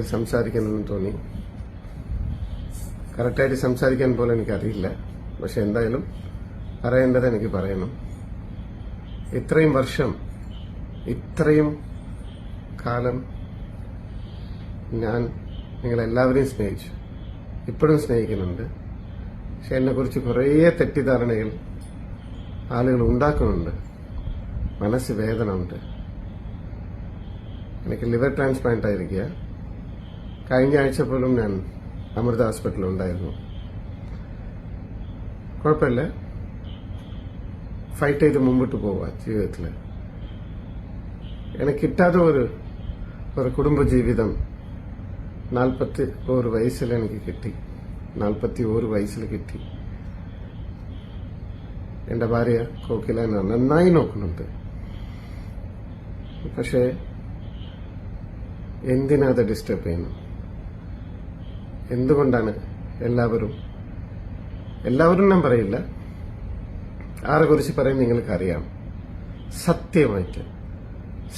സംസാരിക്കണമെന്ന് തോന്നി. കറക്റ്റായിട്ട് സംസാരിക്കാൻ പോലും എനിക്കറിയില്ല. പക്ഷെ എന്തായാലും പറയേണ്ടത് എനിക്ക് പറയണം. ഇത്രയും വർഷം ഇത്രയും കാലം ഞാൻ നിങ്ങളെല്ലാവരെയും സ്നേഹിച്ചു. ഇപ്പോഴും സ്നേഹിക്കുന്നുണ്ട്. പക്ഷെ എന്നെക്കുറിച്ച് കുറേ തെറ്റിദ്ധാരണകൾ ആളുകൾ ഉണ്ടാക്കുന്നുണ്ട്. മനസ്സ് വേദന ഉണ്ട് എനിക്ക് ലിവർ ട്രാൻസ്പ്ലാന്റ് ആയിരിക്കുക. കഴിഞ്ഞ ആഴ്ച പോലും ഞാൻ അമൃത ഹോസ്പിറ്റലിൽ ഉണ്ടായിരുന്നു. കുഴപ്പമില്ല. ഫൈറ്റ് ചെയ്ത് മുമ്പോട്ട് പോവാ ജീവിതത്തിൽ എനിക്ക് കിട്ടാത്ത ഒരു ഒരു കുടുംബജീവിതം നാൽപ്പത്തി ഒരു വയസ്സിൽ എനിക്ക് കിട്ടി. നാൽപ്പത്തി ഒരു വയസ്സിൽ കിട്ടി. എന്റെ ഭാര്യ കോക്കില നന്നായി നോക്കുന്നുണ്ട്. പക്ഷേ എന്തിനാ അത് ഡിസ്റ്റർബ് ചെയ്യുന്നു എന്തുകൊണ്ടാണ് എല്ലാവരും എല്ലാവരും ഞാൻ പറയില്ല. ആരെ കുറിച്ച് പറയും നിങ്ങൾക്കറിയാം. സത്യമായിട്ട്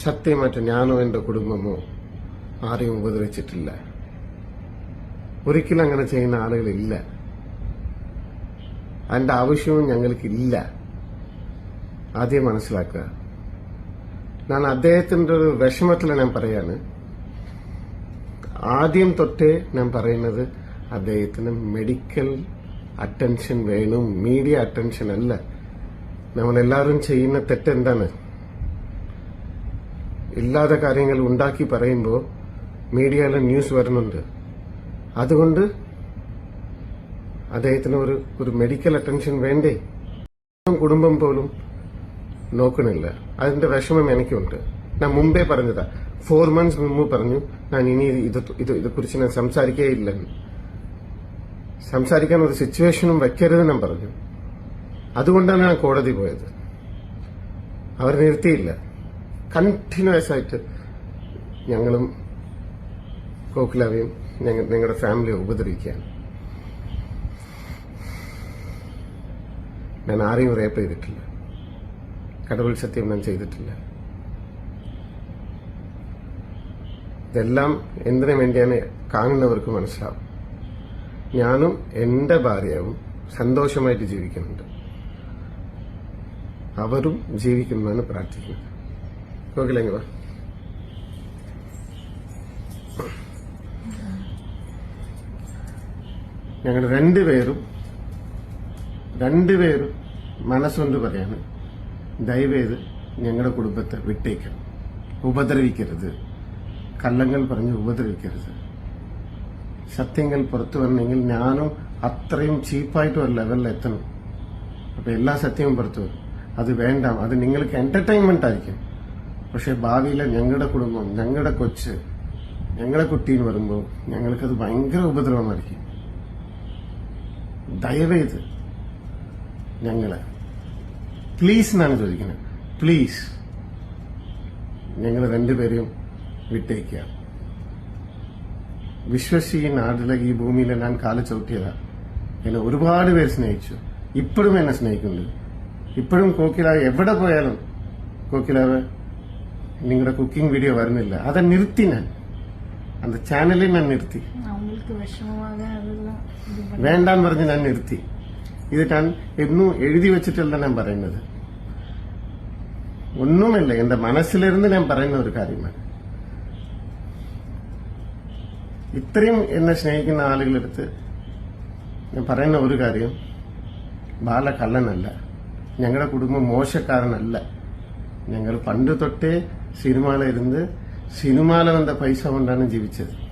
സത്യമായിട്ട് ഞാനോ എന്റെ കുടുംബമോ ആരെയും ഉപദ്രവിച്ചിട്ടില്ല. ഒരിക്കലും അങ്ങനെ ചെയ്യുന്ന ആളുകളില്ല. അതിന്റെ ആവശ്യവും ഞങ്ങൾക്കില്ല. ആദ്യം മനസ്സിലാക്കുക. ഞാൻ അദ്ദേഹത്തിന്റെ ഒരു വിഷമത്തിൽ ഞാൻ പറയാണ്. ആദ്യം തൊട്ടേ ഞാൻ പറയുന്നത് അദ്ദേഹത്തിന് മെഡിക്കൽ അറ്റൻഷൻ വേണം മീഡിയ അറ്റൻഷൻ അല്ല. നമ്മളെല്ലാവരും ചെയ്യുന്ന തെറ്റെന്താണ്? ഇല്ലാത്ത കാര്യങ്ങൾ ഉണ്ടാക്കി പറയുമ്പോൾ മീഡിയയിലെ ന്യൂസ് വരുന്നുണ്ട്. അതുകൊണ്ട് അദ്ദേഹത്തിന് ഒരു ഒരു മെഡിക്കൽ അറ്റൻഷൻ വേണ്ടേ? കുടുംബം പോലും നോക്കണില്ല. അതിന്റെ വിഷമം എനിക്കുണ്ട്. ഞാൻ മുമ്പേ പറഞ്ഞതാ ഫോർ മന്ത്സ് മുമ്പ് പറഞ്ഞു ഞാൻ ഇനി ഇത് ഇത് ഇതെക്കുറിച്ച് ഞാൻ ഇല്ല സംസാരിക്കാൻ ഒരു സിറ്റുവേഷനും വെക്കരുത് ഞാൻ പറഞ്ഞു. അതുകൊണ്ടാണ് ഞാൻ കോടതി പോയത്. അവർ നിർത്തിയില്ല. കണ്ടിന്യൂസ് ആയിട്ട് ഞങ്ങളും കോക്കിലാവയും നിങ്ങളുടെ ഫാമിലിയെ ഉപദ്രവിക്കാൻ ഞാൻ ആരെയും റേപ്പ് ചെയ്തിട്ടില്ല. കടവിൽ സത്യം ഞാൻ ചെയ്തിട്ടില്ല. ഇതെല്ലാം എന്തിനു വേണ്ടിയാണ് കാണുന്നവർക്ക് മനസ്സിലാവും. ഞാനും എന്റെ ഭാര്യയും സന്തോഷമായിട്ട് ജീവിക്കുന്നുണ്ട്. അവരും ജീവിക്കുന്നതാണ് പ്രാർത്ഥിക്കുന്നത്. നോക്കില്ലെങ്കിൽ ഞങ്ങൾ രണ്ടുപേരും രണ്ടുപേരും മനസ്സുകൊണ്ട് പറയാണ് ദയവേത് ഞങ്ങളുടെ കുടുംബത്തെ വിട്ടേക്കണം ഉപദ്രവിക്കരുത്. കള്ളങ്ങൾ പറഞ്ഞ് ഉപദ്രവിക്കരുത് സത്യങ്ങൾ പുറത്തു വരണമെങ്കിൽ ഞാനും അത്രയും ചീപ്പായിട്ടും ഒരു ലെവലിൽ എത്തണം. അപ്പൊ എല്ലാ സത്യവും പുറത്തു വരും. അത് വേണ്ട അത് നിങ്ങൾക്ക് എന്റർടൈൻമെന്റ് ആയിരിക്കും. പക്ഷെ ഭാവിയിലെ ഞങ്ങളുടെ കുടുംബം ഞങ്ങളുടെ കൊച്ച് ഞങ്ങളുടെ കുട്ടീന്ന് വരുമ്പോൾ ഞങ്ങൾക്കത് ഭയങ്കര ഉപദ്രവമായിരിക്കും. ദയവേത് ഞങ്ങളെ. പ്ലീസ് എന്നാണ് ചോദിക്കുന്നത്. പ്ലീസ് ഞങ്ങൾ രണ്ടുപേരെയും വിട്ടേക്കുക. വിശ്വസിക്കുന്ന ഈ നാട്ടിലെ ഈ ഭൂമിയിൽ ഞാൻ കാല ചവിട്ടിയതാ. എന്നെ ഒരുപാട് പേര് സ്നേഹിച്ചു. ഇപ്പോഴും എന്നെ സ്നേഹിക്കുന്നുണ്ട്. ഇപ്പോഴും കോക്കിലാവ് എവിടെ പോയാലും കോക്കിലാവ് നിങ്ങളുടെ കുക്കിംഗ് വീഡിയോ വരുന്നില്ല. അത് നിർത്തി ഞാൻ. അത് ചാനലിൽ ഞാൻ നിർത്തി. വേണ്ടാന്ന് പറഞ്ഞ് ഞാൻ നിർത്തി. ഇത് ഞാൻ എന്നും എഴുതി വെച്ചിട്ടല്ല ഞാൻ പറയുന്നത്. ഒന്നുമില്ല എന്റെ മനസ്സിലിരുന്ന് ഞാൻ പറയുന്ന ഒരു കാര്യമാണ്. ഇത്രയും എന്നെ സ്നേഹിക്കുന്ന ആളുകളെടുത്ത് ഞാൻ പറയുന്ന ഒരു കാര്യം ബാലകള്ളനല്ല. ഞങ്ങളുടെ കുടുംബം മോശക്കാരനല്ല. ഞങ്ങൾ പണ്ട് തൊട്ടേ സിനിമയിലിരുന്ന് സിനിമയിലെ വന്ന പൈസ കൊണ്ടാണ് ജീവിച്ചത്.